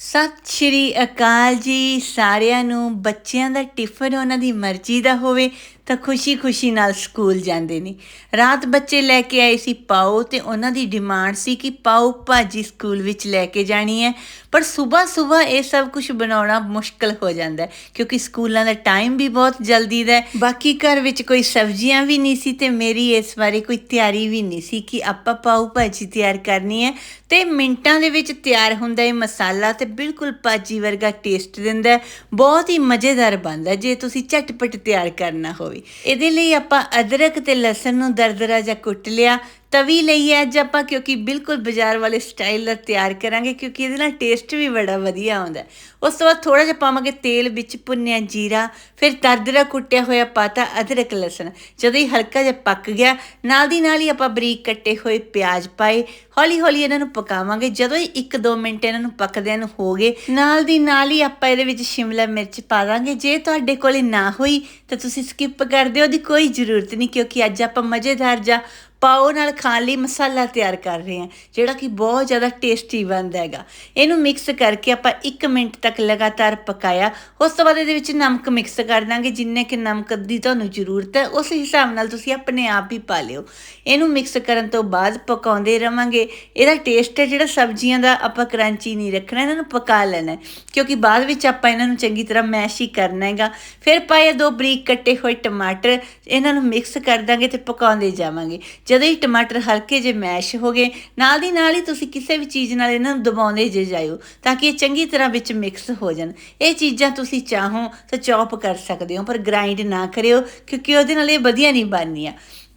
ਸਤਿ ਸ਼੍ਰੀ ਅਕਾਲ ਜੀ ਸਾਰਿਆਂ ਨੂੰ, ਬੱਚਿਆਂ ਦਾ ਟਿਫਨ ਉਹਨਾਂ ਦੀ ਮਰਜ਼ੀ ਦਾ ਹੋਵੇ ਤਾਂ ਖੁਸ਼ੀ-ਖੁਸ਼ੀ ਨਾਲ ਸਕੂਲ ਜਾਂਦੇ ਨੇ। ਰਾਤ ਬੱਚੇ ਲੈ ਕੇ ਆਏ ਸੀ ਪਾਓ ਤੇ ਉਹਨਾਂ ਦੀ ਡਿਮਾਂਡ ਸੀ ਕਿ ਪਾਓ ਭਾਜੀ ਸਕੂਲ ਵਿੱਚ ਲੈ ਕੇ ਜਾਣੀ ਹੈ। ਪਰ ਸਵੇਰ ਸਵੇਰ ਇਹ ਸਭ ਕੁਝ ਬਣਾਉਣਾ ਮੁਸ਼ਕਲ ਹੋ ਜਾਂਦਾ ਹੈ, ਕਿਉਂਕਿ ਸਕੂਲਾਂ ਦਾ ਟਾਈਮ ਵੀ ਬਹੁਤ ਜਲਦੀ ਦਾ ਹੈ। ਬਾਕੀ ਘਰ ਵਿੱਚ ਕੋਈ ਸਬਜ਼ੀਆਂ ਵੀ ਨਹੀਂ ਸੀ ਤੇ ਮੇਰੀ ਇਸ ਬਾਰੇ ਕੋਈ ਤਿਆਰੀ ਵੀ ਨਹੀਂ ਸੀ ਕਿ ਆਪਾਂ ਪਾਓ ਭਾਜੀ ਤਿਆਰ ਕਰਨੀ ਹੈ ਤੇ ਮਿੰਟਾਂ ਦੇ ਵਿੱਚ ਤਿਆਰ ਹੁੰਦਾ ਇਹ ਮਸਾਲਾ ਤੇ ਬਿਲਕੁਲ ਪਾਜੀ ਵਰਗਾ ਟੇਸਟ ਦਿੰਦਾ ਬਹੁਤ ਹੀ ਮਜ਼ੇਦਾਰ ਬਣਦਾ ਜੇ ਤੁਸੀਂ ਝਟਪਟ ਤਿਆਰ ਕਰਨਾ ਹੋਵੇ। ਇਹਦੇ ਲਈ ਆਪਾਂ ਅਦਰਕ ਤੇ ਲਸਣ ਨੂੰ ਦਰਦਰਾ ਜਿਹਾ ਕੁੱਟ ਲਿਆ। ਤਵੀ ਲਈ ਹੈ, ਅੱਜ ਆਪਾਂ ਕਿਉਂਕਿ ਬਿਲਕੁਲ ਬਾਜ਼ਾਰ ਵਾਲੇ ਸਟਾਈਲ ਦਾ ਤਿਆਰ ਕਰਾਂਗੇ, ਕਿਉਂਕਿ ਇਹਦੇ ਨਾਲ ਟੇਸਟ ਵੀ ਬੜਾ ਵਧੀਆ ਆਉਂਦਾ ਉਸ ਤੋਂ ਬਾਅਦ ਥੋੜਾ ਜਿਹਾ ਪਾਵਾਂਗੇ ਤੇਲ ਵਿੱਚ ਭੁੰਨਿਆ ਜੀਰਾ, ਫਿਰ ਦਰਦਰਾ ਕੁੱਟਿਆ ਹੋਇਆ ਪਾਤਾ ਅਦਰਕ ਲਸਣ। ਜਦੋਂ ਹੀ ਹਲਕਾ ਜਿਹਾ ਪੱਕ ਗਿਆ, ਨਾਲ ਦੀ ਨਾਲ ਹੀ ਆਪਾਂ ਬਰੀਕ ਕੱਟੇ ਹੋਏ ਪਿਆਜ਼ ਪਾਏ। ਹੌਲੀ ਹੌਲੀ ਇਹਨਾਂ ਨੂੰ ਪਕਾਵਾਂਗੇ। ਜਦੋਂ ਹੀ 1-2 ਮਿੰਟ ਇਹਨਾਂ ਨੂੰ ਪੱਕਦਿਆਂ ਨੂੰ ਹੋ ਗਏ, ਨਾਲ ਦੀ ਨਾਲ ਹੀ ਆਪਾਂ ਇਹਦੇ ਵਿੱਚ ਸ਼ਿਮਲਾ ਮਿਰਚ ਪਾ ਦਾਂਗੇ। ਜੇ ਤੁਹਾਡੇ ਕੋਲੇ ਨਾ ਹੋਈ, ਤਾਂ ਤੁਸੀਂ ਸਕਿਪ ਕਰ ਦਿਓ, ਉਹਦੀ ਕੋਈ ਜ਼ਰੂਰਤ ਨਹੀਂ, ਕਿਉਂਕਿ ਅੱਜ ਆਪਾਂ ਮਜ਼ੇਦਾਰ ਜਾਂ ਪਾਓ ਨਾਲ ਖਾਣ ਲਈ ਮਸਾਲਾ ਤਿਆਰ ਕਰ ਰਹੇ ਹਾਂ, ਜਿਹੜਾ ਕਿ ਬਹੁਤ ਜ਼ਿਆਦਾ ਟੇਸਟੀ ਬਣਦਾ ਹੈਗਾ। ਇਹਨੂੰ ਮਿਕਸ ਕਰਕੇ ਆਪਾਂ 1 ਮਿੰਟ ਤੱਕ ਲਗਾਤਾਰ ਪਕਾਇਆ। ਉਸ ਤੋਂ ਬਾਅਦ ਇਹਦੇ ਵਿੱਚ ਨਮਕ ਮਿਕਸ ਕਰ ਦਾਂਗੇ, ਜਿੰਨੇ ਕਿ ਨਮਕ ਦੀ ਤੁਹਾਨੂੰ ਜ਼ਰੂਰਤ ਹੈ, ਉਸ ਹਿਸਾਬ ਨਾਲ ਤੁਸੀਂ ਆਪਣੇ ਆਪ ਹੀ ਪਾ ਲਿਓ। ਇਹਨੂੰ ਮਿਕਸ ਕਰਨ ਤੋਂ ਬਾਅਦ ਪਕਾਉਂਦੇ ਰਵਾਂਗੇ। ਇਹਦਾ ਟੇਸਟ ਹੈ ਜਿਹੜਾ ਸਬਜ਼ੀਆਂ ਦਾ ਆਪਾਂ ਕਰੰਚੀ ਨਹੀਂ ਰੱਖਣਾ, ਇਹਨਾਂ ਨੂੰ ਪਕਾ ਲੈਣਾ ਕਿਉਂਕਿ ਬਾਅਦ ਵਿੱਚ ਆਪਾਂ ਇਹਨਾਂ ਨੂੰ ਚੰਗੀ ਤਰ੍ਹਾਂ ਮੈਸ਼ ਹੀ ਕਰਨਾ ਹੈਗਾ। ਫਿਰ ਪਾਏ ਦੋ ਬਰੀਕ ਕੱਟੇ ਹੋਏ ਟਮਾਟਰ, ਇਹਨਾਂ ਨੂੰ ਮਿਕਸ ਕਰ ਦਾਂਗੇ ਤੇ ਪਕਾਉਂਦੇ ਜਾਵਾਂਗੇ। ਜਦੋਂ ਹੀ ਟਮਾਟਰ ਹਲਕੇ ਜਿਹੇ ਮੈਸ਼ ਹੋ ਗਏ, ਨਾਲ ਦੀ ਨਾਲ ਹੀ ਤੁਸੀਂ ਕਿਸੇ ਵੀ ਚੀਜ਼ ਨਾਲ ਇਹਨਾਂ ਨੂੰ ਦਬਾਉਂਦੇ ਜੇ ਜਾਇਓ, ਤਾਂ ਕਿ ਇਹ ਚੰਗੀ ਤਰ੍ਹਾਂ ਵਿੱਚ ਮਿਕਸ ਹੋ ਜਾਣ। ਇਹ ਚੀਜ਼ਾਂ ਤੁਸੀਂ ਚਾਹੋ ਤਾਂ ਚੌਪ ਕਰ ਸਕਦੇ ਹੋ, ਪਰ ਗ੍ਰਾਈਂਡ ਨਾ ਕਰਿਓ, ਕਿਉਂਕਿ ਉਹਦੇ ਨਾਲ ਇਹ ਵਧੀਆ ਨਹੀਂ ਬਣਨੀਆਂ।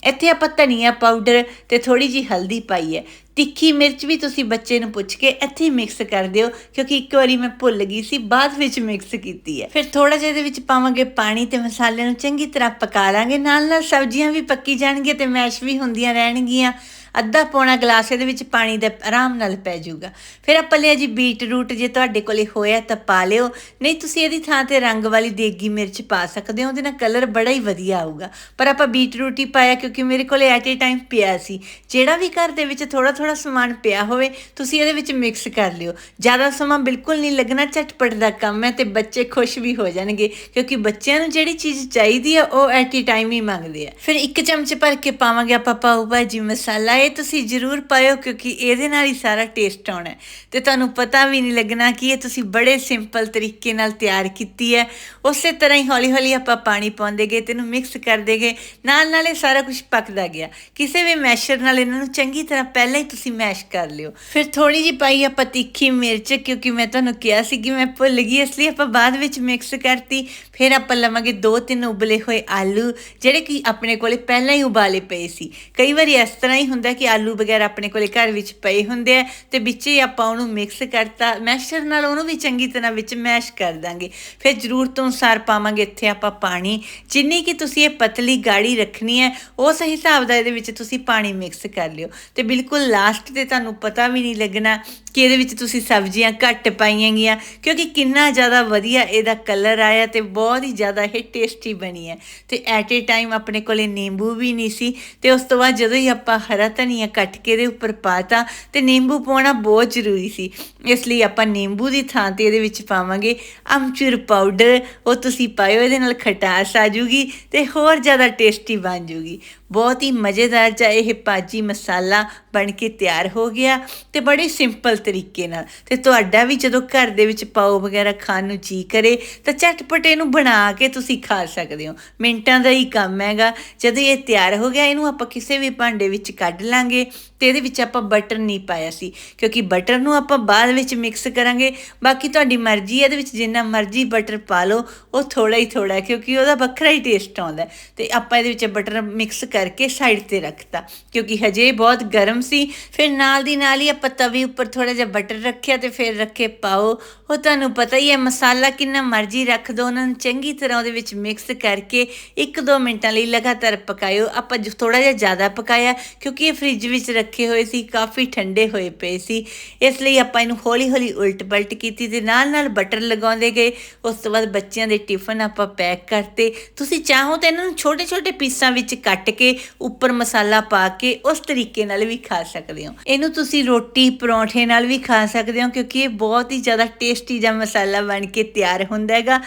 ਇੱਥੇ ਆਪਾਂ ਧਨੀਆ ਪਾਊਡਰ ਤੇ ਥੋੜੀ ਜੀ ਹਲਦੀ ਪਾਈ ਹੈ। ਤਿੱਖੀ ਮਿਰਚ ਵੀ ਤੁਸੀਂ ਬੱਚੇ ਨੂੰ ਪੁੱਛ ਕੇ ਇੱਥੇ ਮਿਕਸ ਕਰ ਦਿਓ, ਕਿਉਂਕਿ ਇੱਕ ਵਾਰੀ ਮੈਂ ਭੁੱਲ ਗਈ ਸੀ, ਬਾਅਦ ਵਿੱਚ ਮਿਕਸ ਕੀਤੀ ਹੈ। ਫਿਰ ਥੋੜਾ ਜਿਹਾ ਇਹਦੇ ਵਿੱਚ ਪਾਵਾਂਗੇ ਪਾਣੀ ਤੇ ਮਸਾਲੇ ਨੂੰ ਚੰਗੀ ਤਰ੍ਹਾਂ ਪਕਾ ਲਾਂਗੇ। ਨਾਲ ਨਾਲ ਸਬਜ਼ੀਆਂ ਵੀ ਪੱਕੀ ਜਾਣਗੀਆਂ ਤੇ ਮੈਸ਼ ਵੀ ਹੁੰਦੀਆਂ ਰਹਿਣਗੀਆਂ। ਅੱਧਾ ਪੌਣਾ ਗਲਾਸ ਇਹਦੇ ਵਿੱਚ ਪਾਣੀ ਦਾ ਆਰਾਮ ਨਾਲ ਪੈ ਜਾਊਗਾ। ਫਿਰ ਆਪਾਂ ਲਿਆ ਜੀ ਬੀਟ ਰੂਟ ਜੇ ਤੁਹਾਡੇ ਕੋਲੇ ਹੋਇਆ ਤਾਂ ਪਾ ਲਿਓ। ਨਹੀਂ, ਤੁਸੀਂ ਇਹਦੀ ਥਾਂ ਤੇ ਰੰਗ ਵਾਲੀ ਦੇਗੀ ਮਿਰਚ ਪਾ ਸਕਦੇ ਹੋ, ਉਹਦੇ ਨਾਲ ਕਲਰ ਬੜਾ ਹੀ ਵਧੀਆ ਆਊਗਾ। ਪਰ ਆਪਾਂ ਬੀਟ ਰੂਟ ਹੀ ਪਾਇਆ, ਕਿਉਂਕਿ ਮੇਰੇ ਕੋਲੇ ਐਟ ਏ ਟਾਈਮ ਪਿਆ ਸੀ। ਜਿਹੜਾ ਵੀ ਘਰ ਦੇ ਵਿੱਚ ਥੋੜਾ ਥੋੜਾ ਸਮਾਨ ਪਿਆ ਹੋਵੇ, ਤੁਸੀਂ ਇਹਦੇ ਵਿੱਚ ਮਿਕਸ ਕਰ ਲਿਓ। ਜ਼ਿਆਦਾ ਸਮਾਂ ਬਿਲਕੁਲ ਨਹੀਂ ਲੱਗਣਾ, ਝਟਪਟ ਦਾ ਕੰਮ ਹੈ ਤੇ ਬੱਚੇ ਖੁਸ਼ ਵੀ ਹੋ ਜਾਣਗੇ, ਕਿਉਂਕਿ ਬੱਚਿਆਂ ਨੂੰ ਜਿਹੜੀ ਚੀਜ਼ ਚਾਹੀਦੀ ਹੈ, ਉਹ ਐਟ ਏ ਟਾਈਮ ਹੀ ਮੰਗਦੇ ਆ। ਫਿਰ ਇੱਕ ਚਮਚ ਭਰ ਕੇ ਪਾਵਾਂਗੇ ਆਪਾਂ ਪਾਉ ਭਾਜੀ ਮਸਾਲਾ, ਇਹ ਤੁਸੀਂ ਜ਼ਰੂਰ ਪਾਇਓ, ਕਿਉਂਕਿ ਇਹਦੇ ਨਾਲ ਹੀ ਸਾਰਾ ਟੇਸਟ ਆਉਣਾ ਹੈ। ਤੇ ਤੁਹਾਨੂੰ ਪਤਾ ਵੀ ਨਹੀਂ ਲੱਗਣਾ ਕਿ ਇਹ ਤੁਸੀਂ ਬੜੇ ਸਿੰਪਲ ਤਰੀਕੇ ਨਾਲ ਤਿਆਰ ਕੀਤੀ ਹੈ। ਉਸੇ ਤਰ੍ਹਾਂ ਹੀ ਹੌਲੀ ਹੌਲੀ ਆਪਾਂ ਪਾਣੀ ਪਾਉਂਦੇ ਗਏ, ਤੇ ਇਹਨੂੰ ਮਿਕਸ ਕਰਦੇ ਗਏ। ਨਾਲ ਨਾਲ ਇਹ ਸਾਰਾ ਕੁਝ ਪੱਕਦਾ ਗਿਆ। ਕਿਸੇ ਵੀ ਮੈਸ਼ਰ ਨਾਲ ਇਹਨਾਂ ਨੂੰ ਚੰਗੀ ਤਰ੍ਹਾਂ ਪਹਿਲਾਂ ਹੀ ਤੁਸੀਂ ਮੈਸ਼ ਕਰ ਲਿਓ। ਫਿਰ ਥੋੜੀ ਜਿਹੀ ਪਾਈ ਆਪਾਂ ਤਿੱਖੀ ਮਿਰਚ, ਕਿਉਂਕਿ ਮੈਂ ਤੁਹਾਨੂੰ ਕਿਹਾ ਸੀ ਕਿ ਮੈਂ ਭੁੱਲ ਗਈ, ਇਸ ਲਈ ਆਪਾਂ ਬਾਅਦ ਵਿੱਚ ਮਿਕਸ ਕਰਤੀ। ਫਿਰ ਆਪਾਂ ਲਵਾਂਗੇ ਦੋ ਤਿੰਨ ਉਬਲੇ ਹੋਏ ਆਲੂ, ਜਿਹੜੇ ਕਿ ਆਪਣੇ ਕੋਲੇ ਪਹਿਲਾਂ ਹੀ ਉਬਾਲੇ ਪਏ ਸੀ। ਕਈ ਵਾਰੀ ਇਸ ਤਰ੍ਹਾਂ ਹੀ ਹੁੰਦਾ ਕਿ ਆਲੂ ਵਗੈਰਾ ਆਪਣੇ ਕੋਲੇ ਘਰ ਵਿੱਚ ਪਏ ਹੁੰਦੇ ਆ ਤੇ ਵਿੱਚ ਹੀ ਆਪਾਂ ਉਹਨੂੰ ਮਿਕਸ ਕਰਤਾ, ਮੈਸ਼ਰ ਨਾਲ ਉਹਨੂੰ ਵੀ ਚੰਗੀ ਤਰ੍ਹਾਂ ਵਿੱਚ ਮੈਸ਼ ਕਰ ਦਾਂਗੇ। ਫਿਰ ਜ਼ਰੂਰਤ ਅਨੁਸਾਰ ਪਾਵਾਂਗੇ ਇੱਥੇ ਆਪਾਂ ਪਾਣੀ। ਜਿੰਨੀ ਕਿ ਤੁਸੀਂ ਇਹ ਪਤਲੀ ਗਾੜੀ ਰੱਖਣੀ ਹੈ, ਉਸ ਹਿਸਾਬ ਦਾ ਇਹਦੇ ਵਿੱਚ ਤੁਸੀਂ ਪਾਣੀ ਮਿਕਸ ਕਰ ਲਿਓ। ਤੇ ਬਿਲਕੁਲ ਲਾਸਟ ਤੇ ਤੁਹਾਨੂੰ ਪਤਾ ਵੀ ਨਹੀਂ ਲੱਗਣਾ ਕਿ ਇਹਦੇ ਵਿੱਚ ਤੁਸੀਂ ਸਬਜ਼ੀਆਂ ਘੱਟ ਪਾਈਆਂ ਗਈਆਂ, ਕਿਉਂਕਿ ਕਿੰਨਾ ਜ਼ਿਆਦਾ ਵਧੀਆ ਇਹਦਾ ਕਲਰ ਆਇਆ ਤੇ ਬਹੁਤ ਬਹੁਤ ਹੀ ਜ਼ਿਆਦਾ ਇਹ ਟੇਸਟੀ ਬਣੀ ਹੈ। ਤੇ ਐਟ ਏ ਟਾਈਮ ਆਪਣੇ ਕੋਲੇ ਨਿੰਬੂ ਵੀ ਨਹੀਂ ਸੀ। ਤੇ ਉਸ ਤੋਂ ਬਾਅਦ ਜਦੋਂ ਹੀ ਆਪਾਂ ਹਰਾ ਧਨੀਆ ਕੱਟ ਕੇ ਇਹਦੇ ਉੱਪਰ ਪਾਤਾ, ਤੇ ਨਿੰਬੂ ਪਾਉਣਾ ਬਹੁਤ ਜ਼ਰੂਰੀ ਸੀ। ਇਸ ਲਈ ਆਪਾਂ ਨਿੰਬੂ ਦੀ ਥਾਂ ਤੇ ਇਹਦੇ ਵਿੱਚ ਪਾਵਾਂਗੇ ਅਮਚੂਰ ਪਾਊਡਰ ਉਹ ਤੁਸੀਂ ਪਾਇਓ, ਇਹਦੇ ਨਾਲ ਖਟਾਸ ਆ ਜੂਗੀ ਤੇ ਹੋਰ ਜ਼ਿਆਦਾ ਟੇਸਟੀ ਬਣ ਜੂਗੀ। ਬਹੁਤ ਹੀ ਮਜ਼ੇਦਾਰ ਜਿਹਾ ਇਹ ਭਾਜੀ ਮਸਾਲਾ ਬਣ ਕੇ ਤਿਆਰ ਹੋ ਗਿਆ ਤੇ ਬੜੇ ਸਿੰਪਲ ਤਰੀਕੇ ਨਾਲ। ਤੇ ਤੁਹਾਡਾ ਵੀ ਜਦੋਂ ਘਰ ਦੇ ਵਿੱਚ ਪਾਓ ਵਗੈਰਾ ਖਾਣ ਨੂੰ ਜੀ ਕਰੇ, ਤਾਂ ਝਟਪਟ ਇਹਨੂੰ ਬਣਾ ਕੇ ਤੁਸੀਂ ਖਾ ਸਕਦੇ ਹੋ। ਮਿੰਟਾਂ ਦਾ ਹੀ ਕੰਮ ਹੈਗਾ। ਜਦੋਂ ਇਹ ਤਿਆਰ ਹੋ ਗਿਆ, ਇਹਨੂੰ ਆਪਾਂ ਕਿਸੇ ਵੀ ਭਾਂਡੇ ਵਿੱਚ ਕੱਢ ਲਾਂਗੇ ਤੇ ਇਹਦੇ ਵਿੱਚ ਆਪਾਂ ਬਟਰ ਨਹੀਂ ਪਾਇਆ ਸੀ। ਕਿਉਂਕਿ ਬਟਰ ਨੂੰ ਆਪਾਂ ਬਾਅਦ ਵਿੱਚ ਮਿਕਸ ਕਰਾਂਗੇ। ਬਾਕੀ ਤੁਹਾਡੀ ਮਰਜ਼ੀ ਹੈ, ਇਹਦੇ ਵਿੱਚ ਜਿੰਨਾ ਮਰਜ਼ੀ ਬਟਰ ਪਾ ਲਓ, ਉਹ ਥੋੜਾ ਹੀ ਥੋੜਾ ਕਿਉਂਕਿ ਉਹਦਾ ਵੱਖਰਾ ਹੀ ਟੇਸਟ ਆਉਂਦਾ ਹੈ। ਤੇ ਆਪਾਂ ਇਹਦੇ ਵਿੱਚ ਬਟਰ ਮਿਕਸ ਕਰ ਕਰਕੇ ਸਾਈਡ ਤੇ ਰੱਖਤਾ। ਕਿਉਂਕਿ ਹਜੇ ਬਹੁਤ ਗਰਮ ਸੀ। ਫਿਰ ਨਾਲ ਦੀ ਨਾਲ ਹੀ ਆਪਾਂ ਤਵੀ ਉੱਪਰ ਥੋੜਾ ਜਿਹਾ ਬਟਰ ਰੱਖਿਆ ਤੇ ਫਿਰ ਰੱਖੇ ਪਾਓ। ਉਹ ਤੁਹਾਨੂੰ ਪਤਾ ਹੀ ਹੈ, ਮਸਾਲਾ ਕਿੰਨਾ ਮਰਜ਼ੀ ਰੱਖ ਦਿਓ ਉਹਨਾਂ ਨੂੰ ਚੰਗੀ ਤਰ੍ਹਾਂ ਉਹਦੇ ਵਿੱਚ ਮਿਕਸ ਕਰਕੇ 1-2 ਮਿੰਟਾਂ ਲਈ ਲਗਾਤਾਰ ਪਕਾਇਓ। ਆਪਾਂ ਥੋੜਾ ਜਿਹਾ ਜ਼ਿਆਦਾ ਪਕਾਇਆ, ਕਿਉਂਕਿ ਇਹ ਫ੍ਰਿਜ ਵਿੱਚ ਰੱਖੇ ਹੋਏ ਸੀ, ਕਾਫੀ ਠੰਡੇ ਹੋਏ ਪਏ ਸੀ। ਇਸ ਲਈ ਆਪਾਂ ਇਹਨੂੰ ਹੌਲੀ ਹੌਲੀ ਉਲਟ ਪਲਟ ਕੀਤੀ ਤੇ ਨਾਲ ਨਾਲ ਬਟਰ ਲਗਾਉਂਦੇ ਗਏ। ਉਸ ਤੋਂ ਬਾਅਦ ਬੱਚਿਆਂ ਦੇ ਟਿਫਨ ਆਪਾਂ ਪੈਕ ਕਰਤੇ। ਤੁਸੀਂ ਚਾਹੋ ਤਾਂ ਇਹਨਾਂ ਨੂੰ ਛੋਟੇ ਛੋਟੇ ਪੀਸਾਂ ਵਿੱਚ ਕੱਟ ਕੇ ਉੱਪਰ ਮਸਾਲਾ ਪਾ ਕੇ ਉਸ ਤਰੀਕੇ ਨਾਲ ਵੀ ਖਾ ਸਕਦੇ ਹੋ। ਇਹਨੂੰ ਤੁਸੀਂ ਰੋਟੀ ਪਰੌਂਠੇ ਨਾਲ ਵੀ ਖਾ ਸਕਦੇ ਹੋ ਕਿਉਂਕਿ ਇਹ ਬਹੁਤ ਹੀ ਜ਼ਿਆਦਾ ਟੇਸਟੀ ਜਿਹਾ ਮਸਾਲਾ ਬਣ ਕੇ ਤਿਆਰ ਹੁੰਦਾ ਹੈਗਾ।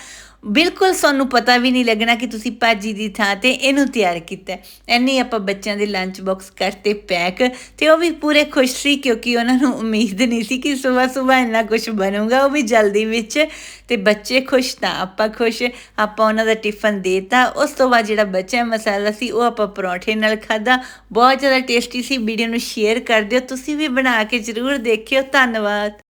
ਬਿਲਕੁਲ ਸਾਨੂੰ ਪਤਾ ਵੀ ਨਹੀਂ ਲੱਗਣਾ ਕਿ ਤੁਸੀਂ ਭਾਜੀ ਦੀ ਥਾਂ ਤੇ ਇਹਨੂੰ ਤਿਆਰ ਕੀਤਾ ਹੈ। ਇੰਨੀ ਆਪਾਂ ਬੱਚਿਆਂ ਦੇ ਲੰਚ ਬਾਕਸ ਕਰਤੇ ਪੈਕ ਤੇ ਉਹ ਵੀ ਪੂਰੇ ਖੁਸ਼ ਸੀ ਕਿਉਂਕਿ ਉਹਨਾਂ ਨੂੰ ਉਮੀਦ ਨਹੀਂ ਸੀ ਕਿ ਸਵੇਰ ਸਵੇਰ ਇੰਨਾ ਕੁਝ ਬਣੂਗਾ, ਉਹ ਵੀ ਜਲਦੀ ਵਿੱਚ। ਤੇ ਬੱਚੇ ਖੁਸ਼ ਤਾਂ ਆਪਾਂ ਖੁਸ਼, ਆਪਾਂ ਉਹਨਾਂ ਦਾ ਟਿਫਨ ਦੇਤਾ। ਉਸ ਤੋਂ ਬਾਅਦ ਜਿਹੜਾ ਬਚਿਆ ਮਸਾਲਾ ਸੀ, ਉਹ ਆਪਾਂ ਪਰੌਂਠੇ ਨਾਲ ਖਾਦਾ ਬਹੁਤ ਜ਼ਿਆਦਾ ਟੇਸਟੀ ਸੀ, ਵੀਡੀਓ ਨੂੰ ਸ਼ੇਅਰ ਕਰ ਦਿਓ। ਤੁਸੀਂ ਵੀ ਬਣਾ ਕੇ ਜ਼ਰੂਰ ਦੇਖਿਓ। ਧੰਨਵਾਦ।